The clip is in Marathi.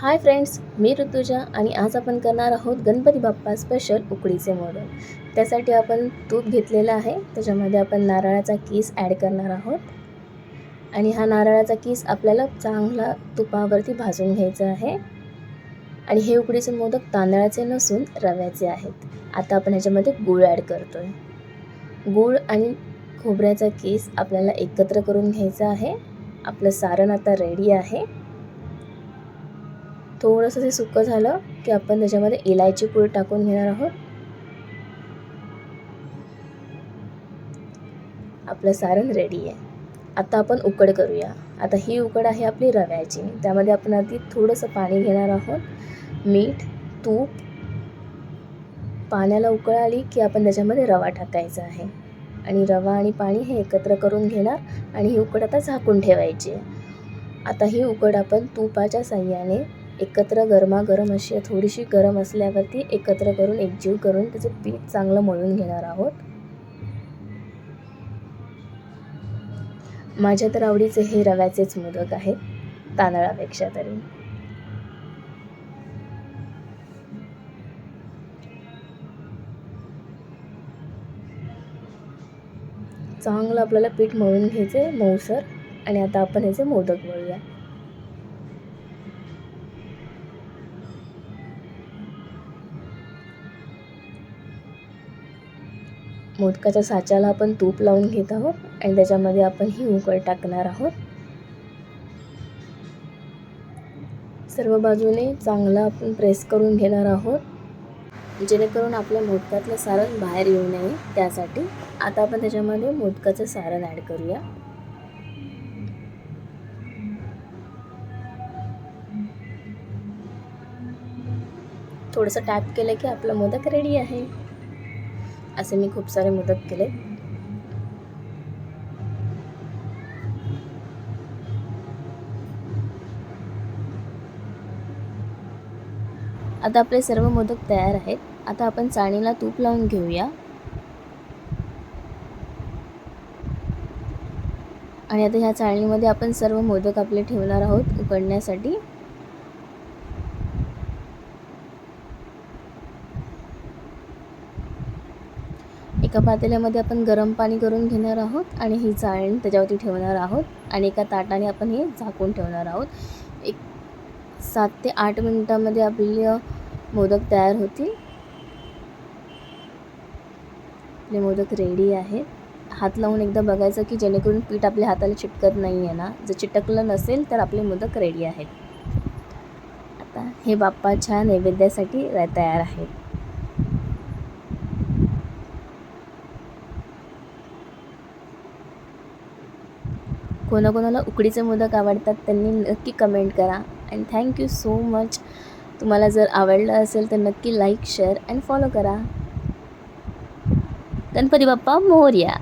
हाय फ्रेंड्स मी ऋतुजा आणि आज आपण करणार आहोत गणपती बाप्पा स्पेशल उकडीचे मोदक त्यासाठी आपण तूप घेतलेलं आहे त्याच्यामध्ये आपण नारळाचा केस ॲड करणार आहोत. आणि हा नारळाचा केस आपल्याला चांगला तुपावरती भाजून घ्यायचा आहे. आणि हे उकडीचे मोदक तांदळाचे नसून रव्याचे आहेत. आता आपण ह्याच्यामध्ये गूळ ॲड करतो आहे गूळ आणि खोबऱ्याचा केस आपल्याला एकत्र करून घ्यायचा आहे. आपलं सारण आता रेडी आहे. थोडंसं ते सुकं झालं की आपण त्याच्यामध्ये इलायची पूड टाकून घेणार आहोत. आपलं सारण रेडी आहे. आता आपण उकड करूया. आता ही उकड आहे आपली रव्याची. त्यामध्ये आपण आधी थोडंसं पाणी घेणार आहोत. मीठ तूप पाण्याला उकळ आली की आपण त्याच्यामध्ये रवा टाकायचा आहे. आणि रवा आणि पाणी हे एकत्र करून घेणार आणि ही उकड आता झाकून ठेवायची आहे. आता ही उकड आपण तुपाच्या साह्याने एकत्र गरमागरम अशी थोडीशी गरम असल्यावरती एकत्र करून एकजीव करून त्याचं पीठ चांगलं मळून घेणार आहोत. माझ्या तर आवडीचे हे रव्याचेच मोदक आहेत तांदळापेक्षा तरी. चांगलं आपल्याला पीठ मळून घ्यायचं मऊसर आणि आता आपण ह्याचे मोदक वळूया मोदकाच्या साच्याला आपण तूप लावून घेत आहोत आणि त्याच्यामध्ये आपण ही उकळ टाकणार आहोत. सर्व बाजूने चांगला आपण प्रेस करून घेणार आहोत. जेणेकरून आपल्या मोदकातलं सारण बाहेर येऊ नये त्यासाठी. आता आपण त्याच्यामध्ये मोदकाचं सारण ॲड करूया. थोडंसं टॅप केलं की आपलं मोदक रेडी आहे. असे मी खूप सारे मोदक केले. आता आपले सर्व मोदक तयार आहेत. आता आपण चाळणीला तूप लावून घेऊया. आणि आता ह्या चाळणीमध्ये आपण सर्व मोदक आपले ठेवणार आहोत उकडण्यासाठी. एका पातेल्यामध्ये आपण गरम पाणी करून घेणार आहोत आणि ही चाळण त्याच्यावरती ठेवणार आहोत आणि एका ताटाने आपण हे झाकून ठेवणार आहोत. एक सात ते आठ मिनटामध्ये आपली मोदक तयार होतील. आपले मोदक रेडी आहेत. हात लावून एकदा बघायचं की जेणेकरून पीठ आपल्या हाताला चिटकत नाही आहे ना. जर चिटकलं नसेल तर आपले मोदक रेडी आहेत. आता हे बाप्पाच्या नैवेद्यासाठी तयार आहेत. कोणाकोणाला उकडीचे मोदक आवडतात त्यांनी नक्की कमेंट करा. अँड थँक्यू सो मच तुम्हाला जर आवडलं असेल तर नक्की लाईक शेअर अँड फॉलो करा. गणपती बाप्पा मोर्या.